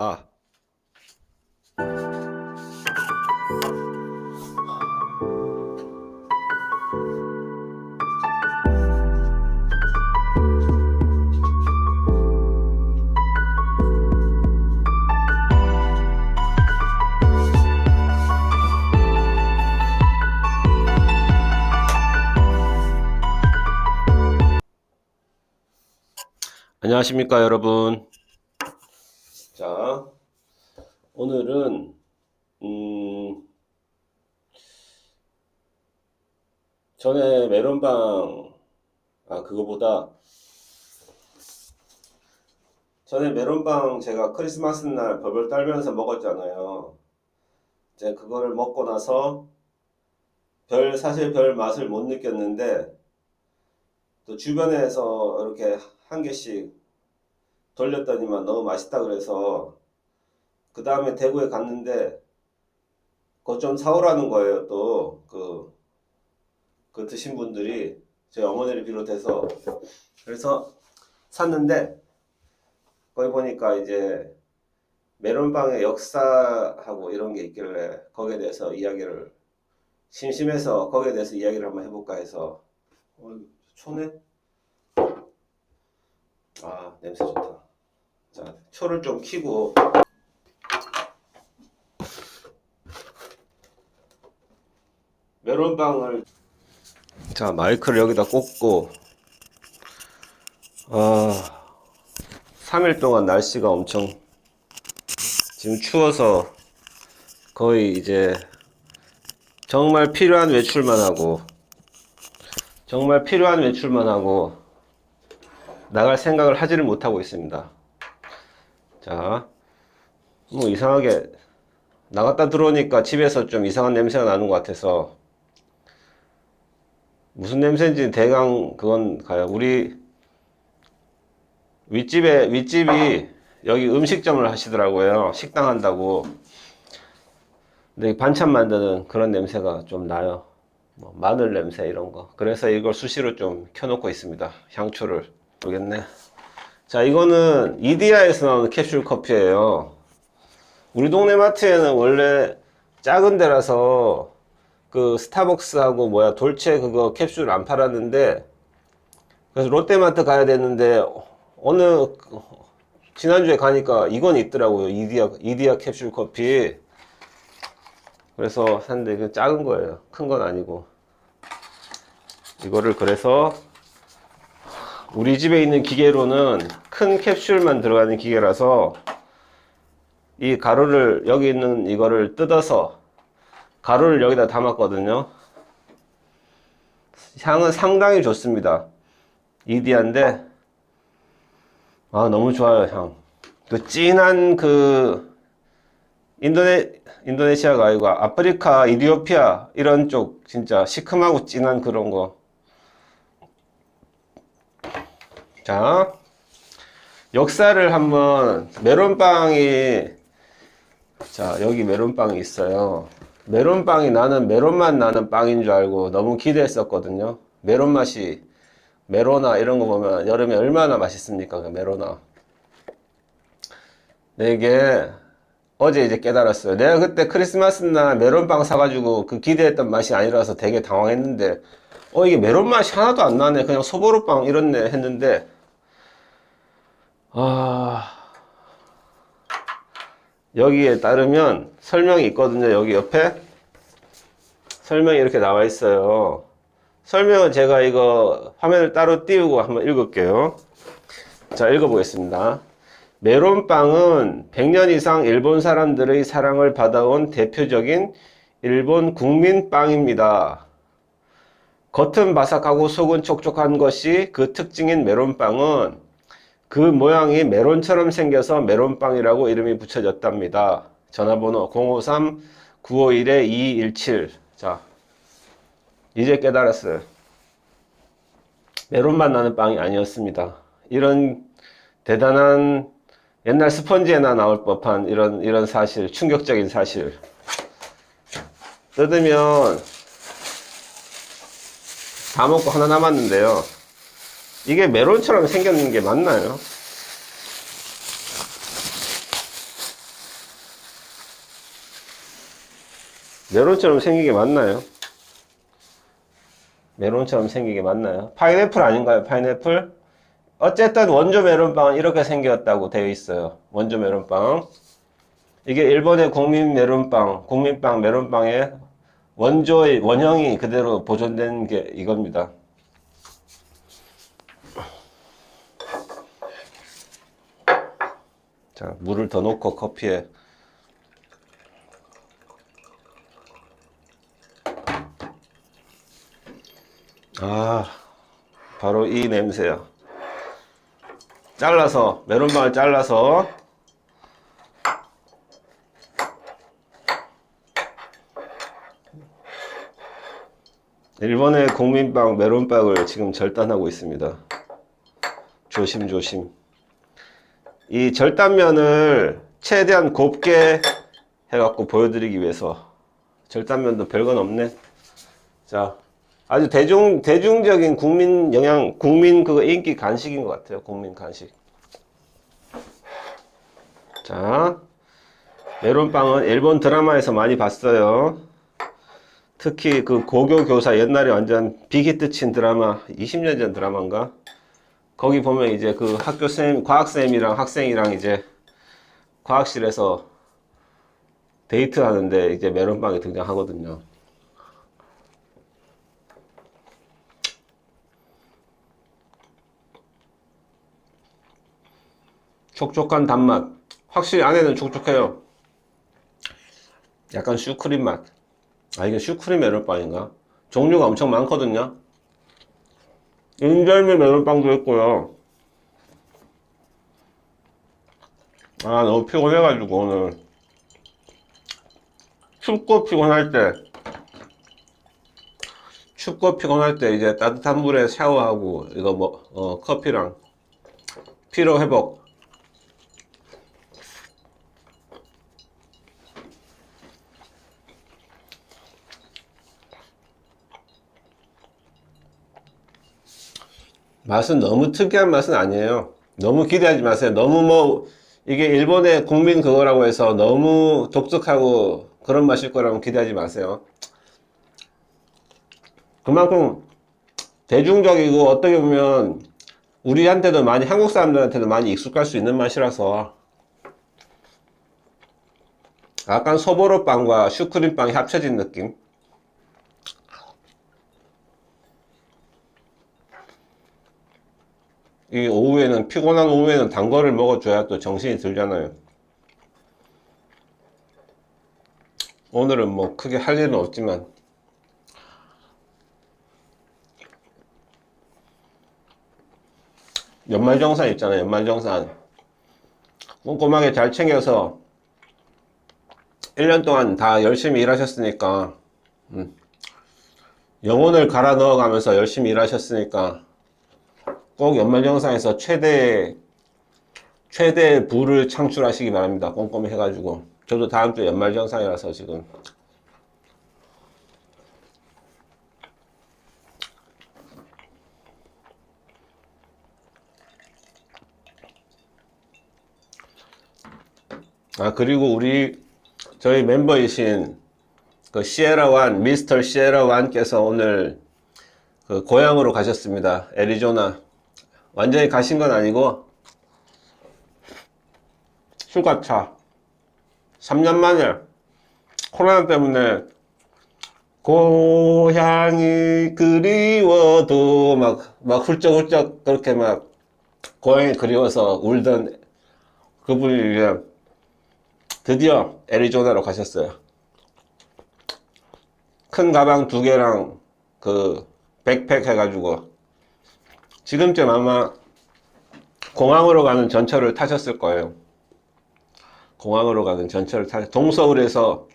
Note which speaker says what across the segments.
Speaker 1: 아. 안녕하십니까 여러분. 자, 오늘은 음, 전에 메론빵 아 그거보다 전에 메론빵 제가 크리스마스 날 벌벌 떨면서 먹었잖아요. 이제 그거를 먹고 나서 별 사실 별 맛을 못 느꼈는데 또 주변에서 이렇게 한 개씩 돌렸더니만 너무 맛있다 그래서 그 다음에 대구에 갔는데 그거 좀 사오라는 거예요 또. 그 그 드신 분들이 저희 어머니를 비롯해서. 그래서 샀는데 거기 보니까 이제 메론빵의 역사하고 이런 게 있길래 거기에 대해서 이야기를 심심해서 거기에 대해서 이야기를 한번 해볼까 해서. 어, 초네? 아 냄새 좋다. 자 초를 좀 켜고 메론빵을 자 마이크를 여기다 꽂고 아 3일 동안 날씨가 엄청 지금 추워서 거의 이제 정말 필요한 외출만 하고 정말 필요한 외출만 하고 나갈 생각을 하지를 못하고 있습니다. 자, 뭐 이상하게 나갔다 들어오니까 집에서 좀 이상한 냄새가 나는 것 같아서 무슨 냄새인지 대강 그건 가요. 우리 윗집에 윗집이 여기 음식점을 하시더라고요. 식당 한다고. 근데 반찬 만드는 그런 냄새가 좀 나요. 뭐 마늘 냄새 이런 거. 그래서 이걸 수시로 좀 켜놓고 있습니다. 향초를. 모르겠네. 자, 이거는 이디야에서 나오는 캡슐 커피예요. 우리 동네 마트에는 원래 작은 데라서 그 스타벅스하고 뭐야 돌체 그거 캡슐 안 팔았는데 그래서 롯데마트 가야 되는데 어느 그- 지난주에 가니까 이건 있더라고요. 이디야 이디야 캡슐 커피. 그래서 샀는데 이거 작은 거예요. 큰 건 아니고. 이거를 그래서 우리 집에 있는 기계로는 큰 캡슐만 들어가는 기계라서 이 가루를 여기 있는 이거를 뜯어서 가루를 여기다 담았거든요. 향은 상당히 좋습니다. 이디안데 아 너무 좋아요 향. 그 진한 그 인도네 인도네시아가 아니고 아프리카 이디오피아 이런 쪽 진짜 시큼하고 진한 그런 거. 자, 역사를 한번 메론빵이 자 여기 메론빵이 있어요. 메론빵이 나는 메론맛 나는 빵인 줄 알고 너무 기대했었거든요. 메론 맛이 메로나 이런 거 보면 여름에 얼마나 맛있습니까? 그 메로나. 근데 이게 어제 이제 깨달았어요. 내가 그때 크리스마스 날 메론빵 사가지고 그 기대했던 맛이 아니라서 되게 당황했는데 어 이게 메론 맛이 하나도 안 나네. 그냥 소보루빵 이렇네 했는데 아 여기에 따르면 설명이 있거든요. 여기 옆에 설명이 이렇게 나와 있어요. 설명은 제가 이거 화면을 따로 띄우고 한번 읽을게요. 자, 읽어보겠습니다. 메론빵은 100년 이상 일본 사람들의 사랑을 받아온 대표적인 일본 국민 빵입니다. 겉은 바삭하고 속은 촉촉한 것이 그 특징인 메론빵은 그 모양이 메론처럼 생겨서 메론빵이라고 이름이 붙여졌답니다. 전화번호 053-951-2217. 자, 이제 깨달았어요. 메론맛 나는 빵이 아니었습니다. 이런 대단한 옛날 스펀지에나 나올 법한 이런 이런 사실, 충격적인 사실. 뜯으면 다 먹고 하나 남았는데요. 이게 메론처럼 생겼는 게 맞나요? 메론처럼 생긴 게 맞나요? 메론처럼 생긴 게 맞나요? 파인애플 아닌가요? 파인애플? 어쨌든 원조 메론빵 이렇게 생겼다고 되어 있어요. 원조 메론빵. 이게 일본의 국민 메론빵, 국민빵 메론빵의 원조의 원형이 그대로 보존된 게 이겁니다. 자, 물을 더 넣고 커피에 아, 바로 이 냄새야. 잘라서, 메론빵을 잘라서, 일본의 국민빵 메론빵을 지금 절단하고 있습니다. 조심조심. 이 절단면을 최대한 곱게 해갖고 보여드리기 위해서. 절단면도 별건 없네. 자, 아주 대중, 대중적인 국민 영양, 국민 그거 인기 간식인 것 같아요. 국민 간식. 자, 메론빵은 일본 드라마에서 많이 봤어요. 특히 그 고교 교사 옛날에 완전 빅히트 친 드라마, 20년 전 드라마인가? 거기 보면 이제 그 학교 쌤, 과학 쌤이랑 학생이랑 이제 과학실에서 데이트 하는데 이제 메론빵이 등장하거든요. 촉촉한 단맛. 확실히 안에는 촉촉해요. 약간 슈크림 맛. 아, 이게 슈크림 메론빵인가? 종류가 엄청 많거든요. 인절미 메론빵도 있고요. 아, 너무 피곤해가지고 오늘. 춥고 피곤할 때, 춥고 피곤할 때 이제 따뜻한 물에 샤워하고, 이거 뭐, 어, 커피랑 피로 회복. 맛은 너무 특이한 맛은 아니에요. 너무 기대하지 마세요. 너무 뭐, 이게 일본의 국민 그거라고 해서 너무 독특하고 그런 맛일 거라고 기대하지 마세요. 그만큼 대중적이고 어떻게 보면 우리한테도 많이, 한국 사람들한테도 많이 익숙할 수 있는 맛이라서 약간 소보로빵과 슈크림빵이 합쳐진 느낌? 이 오후에는 피곤한 오후에는 단 거를 먹어줘야 또 정신이 들잖아요. 오늘은 뭐 크게 할 일은 없지만 연말정산 있잖아요. 연말정산 꼼꼼하게 잘 챙겨서 1년 동안 다 열심히 일하셨으니까 음, 영혼을 갈아 넣어가면서 열심히 일하셨으니까 꼭 연말정산에서 최대 최대 부를 창출하시기 바랍니다. 꼼꼼히 해가지고 저도 다음 주 연말정산이라서 지금 아 그리고 우리 저희 멤버이신 그 시에라 완 미스터 시에라 완께서 오늘 그 고향으로 가셨습니다. 애리조나 완전히 가신 건 아니고 휴가차 3년 만에 코로나 때문에 고향이 그리워도 막, 막 훌쩍훌쩍 그렇게 막 고향이 그리워서 울던 그분이 이제 드디어 애리조나로 가셨어요. 큰 가방 두 개랑 그 백팩 해가지고 지금쯤 아마 공항으로 가는 전철을 타셨을 거예요. 공항으로 가는 전철을 타 동서울에서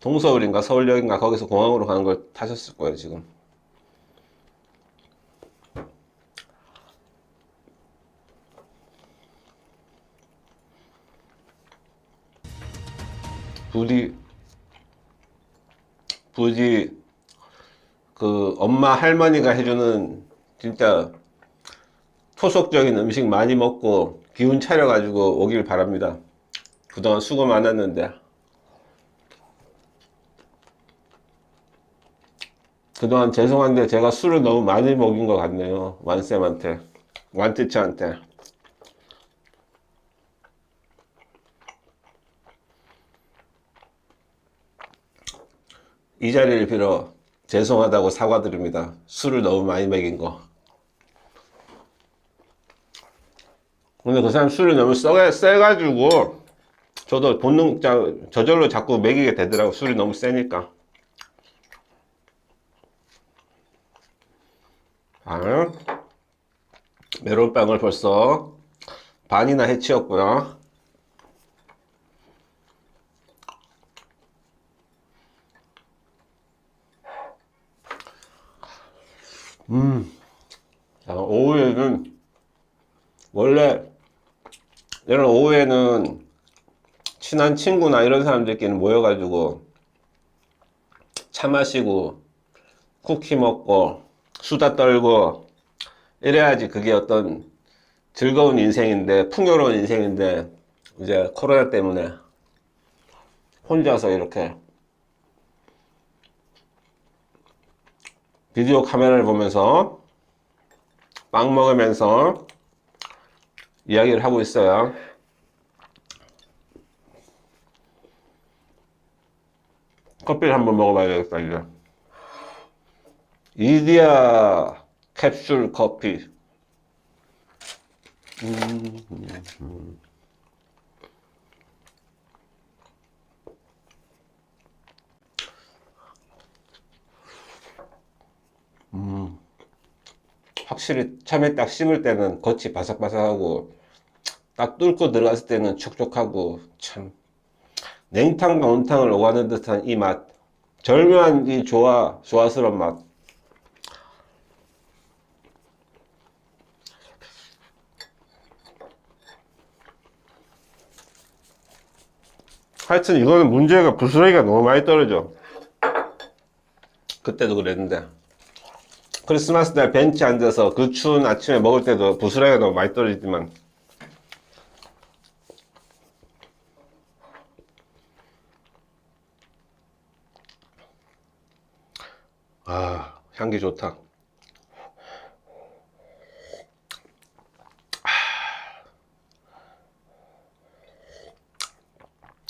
Speaker 1: 동서울인가 서울역인가 거기서 공항으로 가는 걸 타셨을 거예요 지금. 부디 부디 그 엄마 할머니가 해주는 진짜 토속적인 음식 많이 먹고 기운 차려가지고 오길 바랍니다. 그동안 수고 많았는데 그동안 죄송한데 제가 술을 너무 많이 먹인 것 같네요. 완쌤한테. 완티치한테. 이 자리를 빌어 죄송하다고 사과드립니다. 술을 너무 많이 먹인 거. 근데 그 사람 술을 너무 써, 세가지고 저도 본능, 자- 저절로 자꾸 먹이게 되더라고. 술이 너무 세니까. 아, 메론빵을 벌써 반이나 해치웠고요. 음, 자, 오후에는 원래 이런 오후에는 친한 친구나 이런 사람들끼리 모여가지고 차 마시고 쿠키 먹고 수다 떨고 이래야지 그게 어떤 즐거운 인생인데 풍요로운 인생인데 이제 코로나 때문에 혼자서 이렇게 비디오 카메라를 보면서 빵 먹으면서 이야기를 하고 있어요. 커피를 한번 먹어봐야겠다, 이제. 이디야 캡슐 커피. 음, 음. 음. 확실히 처음에 딱 씹을 때는 겉이 바삭바삭하고 딱 뚫고 들어갔을 때는 촉촉하고 참 냉탕과 온탕을 오가는 듯한 이 맛. 절묘한 이 조화, 조화스러운 맛. 하여튼 이거는 문제가 부스러기가 너무 많이 떨어져. 그때도 그랬는데. 크리스마스 날 벤치 앉아서 그 추운 아침에 먹을 때도 부스러기가 너무 많이 떨어지지만. 아, 향기 좋다.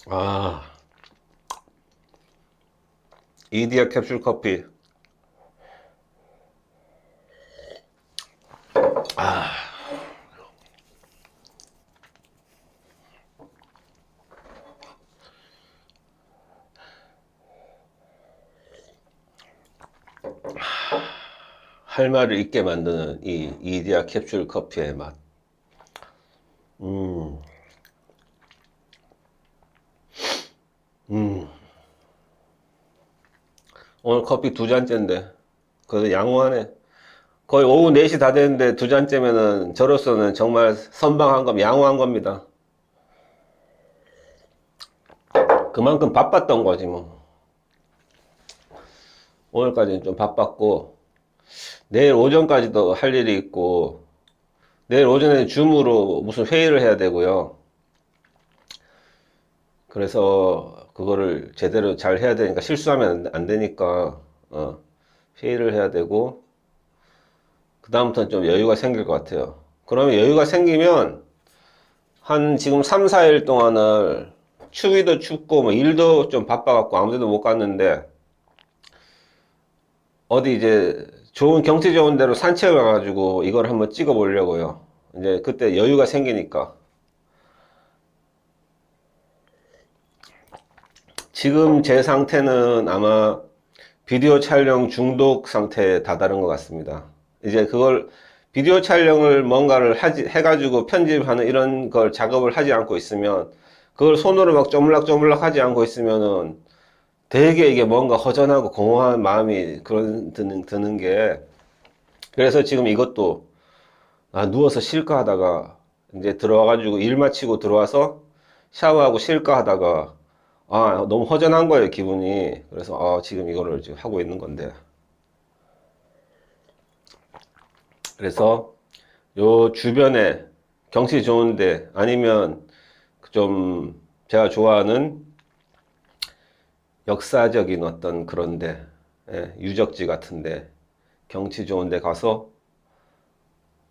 Speaker 1: 아, 이디야 캡슐 커피. 할 말을 잊게 만드는 이 이디야 캡슐 커피의 맛. 음. 음. 오늘 커피 두 잔째인데, 그래도 양호하네. 거의 오후 4시 다 됐는데 두 잔째면은 저로서는 정말 선방한 겁, 양호한 겁니다. 그만큼 바빴던 거지, 뭐. 오늘까지는 좀 바빴고, 내일 오전까지도 할 일이 있고, 내일 오전에 줌으로 무슨 회의를 해야 되고요. 그래서 그거를 제대로 잘 해야 되니까 실수하면 안- 안 되니까, 어, 회의를 해야 되고, 그 다음부터는 좀 여유가 생길 것 같아요. 그러면 여유가 생기면, 한 지금 3, 4일 동안을 추위도 춥고, 뭐 일도 좀 바빠갖고 아무 데도 못 갔는데, 어디 이제 좋은 경치 좋은 데로 산책을 가가지고 이걸 한번 찍어 보려고요. 이제 그때 여유가 생기니까. 지금 제 상태는 아마 비디오 촬영 중독 상태에 다다른 것 같습니다. 이제 그걸 비디오 촬영을 뭔가를 하지, 해가지고 편집하는 이런 걸 작업을 하지 않고 있으면 그걸 손으로 막 쪼물락쪼물락 하지 않고 있으면은 되게 이게 뭔가 허전하고 공허한 마음이 그런 드는, 드는 게 그래서 지금 이것도 아 누워서 쉴까 하다가 이제 들어와가지고 일 마치고 들어와서 샤워하고 쉴까 하다가 아 너무 허전한 거예요 기분이. 그래서 아 지금 이거를 지금 하고 있는 건데. 그래서 요 주변에 경치 좋은데 아니면 좀 제가 좋아하는 역사적인 어떤 그런데 예, 유적지 같은데 경치 좋은데 가서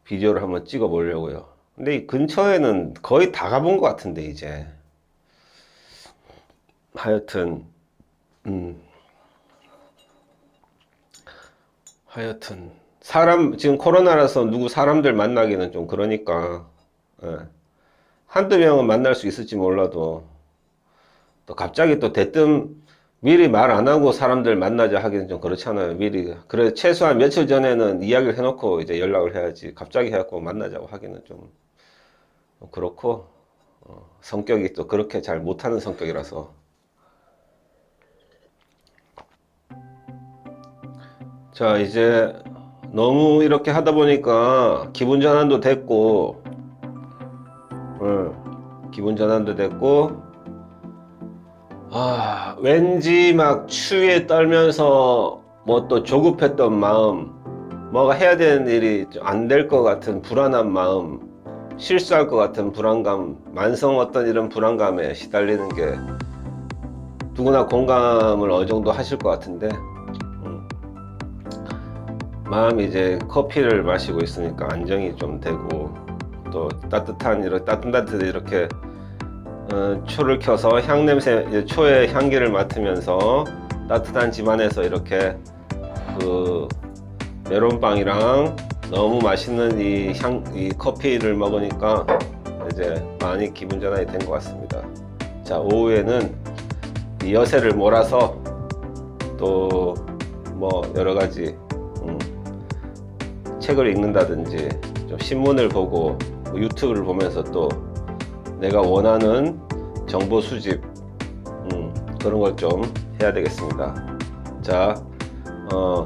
Speaker 1: 비디오를 한번 찍어 보려고요. 근데 이 근처에는 거의 다 가본 것 같은데 이제 하여튼 음 하여튼 사람 지금 코로나라서 누구 사람들 만나기는 좀 그러니까 예. 한두 명은 만날 수 있을지 몰라도 또 갑자기 또 대뜸 미리 말 안 하고 사람들 만나자 하기는 좀 그렇잖아요. 미리 그래 최소한 며칠 전에는 이야기를 해놓고 이제 연락을 해야지. 갑자기 해갖고 만나자고 하기는 좀 그렇고 어, 성격이 또 그렇게 잘 못하는 성격이라서 자 이제 너무 이렇게 하다 보니까 기분 전환도 됐고 어, 기분 전환도 됐고 아, 왠지 막 추위에 떨면서 뭐 또 조급했던 마음, 뭐가 해야 되는 일이 안 될 것 같은 불안한 마음, 실수할 것 같은 불안감, 만성 어떤 이런 불안감에 시달리는 게 누구나 공감을 어느 정도 하실 것 같은데, 음. 마음이 이제 커피를 마시고 있으니까 안정이 좀 되고, 또 따뜻한 이렇게 따뜻따뜻 이렇게 어, 초를 켜서 향 냄새, 초의 향기를 맡으면서 따뜻한 집안에서 이렇게 그 메론빵이랑 너무 맛있는 이 향, 이 커피를 먹으니까 이제 많이 기분 전환이 된 것 같습니다. 자, 오후에는 이 여세를 몰아서 또 뭐 여러 가지 음, 책을 읽는다든지 좀 신문을 보고 뭐 유튜브를 보면서 또 내가 원하는 정보 수집 음, 그런 걸 좀 해야 되겠습니다. 자, 어,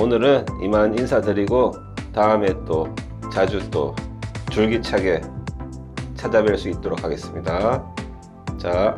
Speaker 1: 오늘은 이만 인사드리고 다음에 또 자주 또 줄기차게 찾아뵐 수 있도록 하겠습니다. 자,